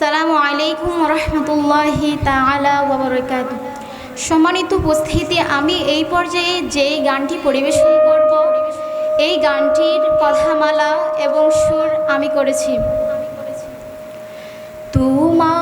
সালামু আলাইকুম রহমতুল্লাহি তালা ওবরকাত সম্মানিত উপস্থিতি, আমি এই পর্যায়ে যে গানটি পরিবেশন করব, এই গানটির কথামালা এবং সুর আমি করেছি। তোমার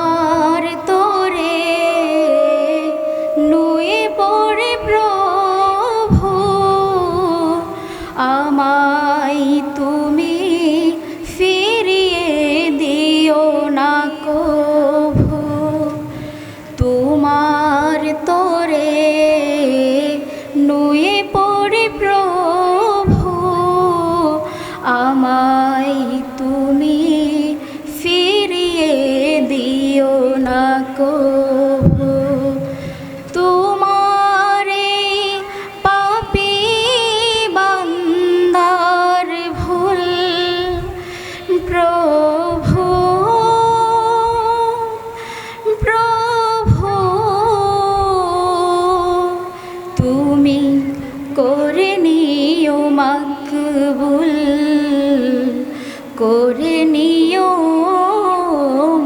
করে নিও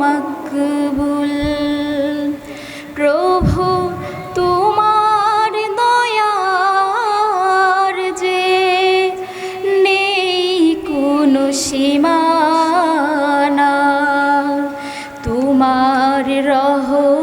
মকবুল। প্রভু তোমার দয়ার যে নেই কোনো সীমানা তোমার রহমে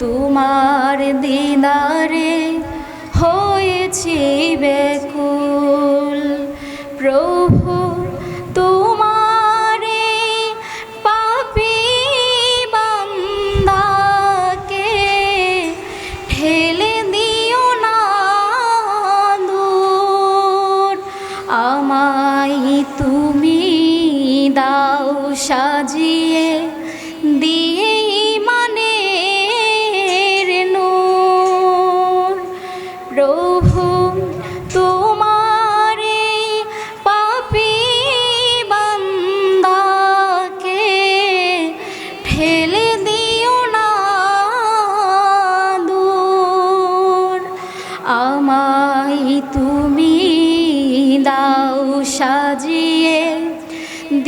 তোমার দিদারে হয়েছি বেকুল প্রভু তোমারে পাপি বান্দাকে ঠেলে দিও না দূর। আমায় তুমি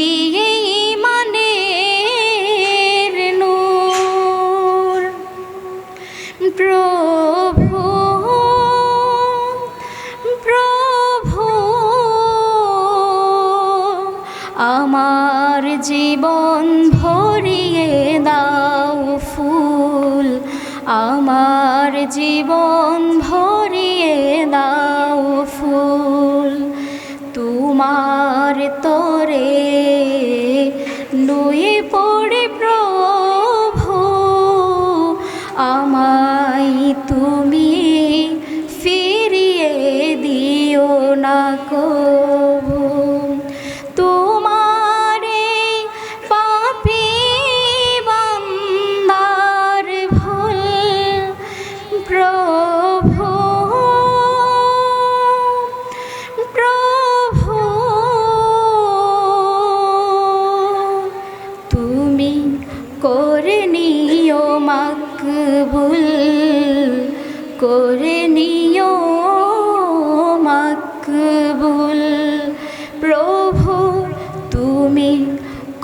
দিয়ে মানের নূর। প্রভু প্রভু আমার জীবন ভরিয়ে দাও ফুল। আমার জীবন আমায় তুমি ফিরিয়ে দিও না কবু। তোমারে পাপি তুমি করে নিও মাকবুল, করে নিও মাকবুল। প্রভু, তুমি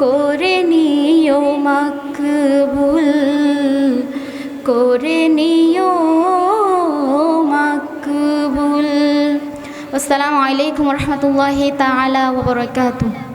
করে নিও মাকবুল, করে নিও মাকবুল। আসসালামু আলাইকুম রহমতুল্লাহি তাআলা ওয়া বারাকাতুহু।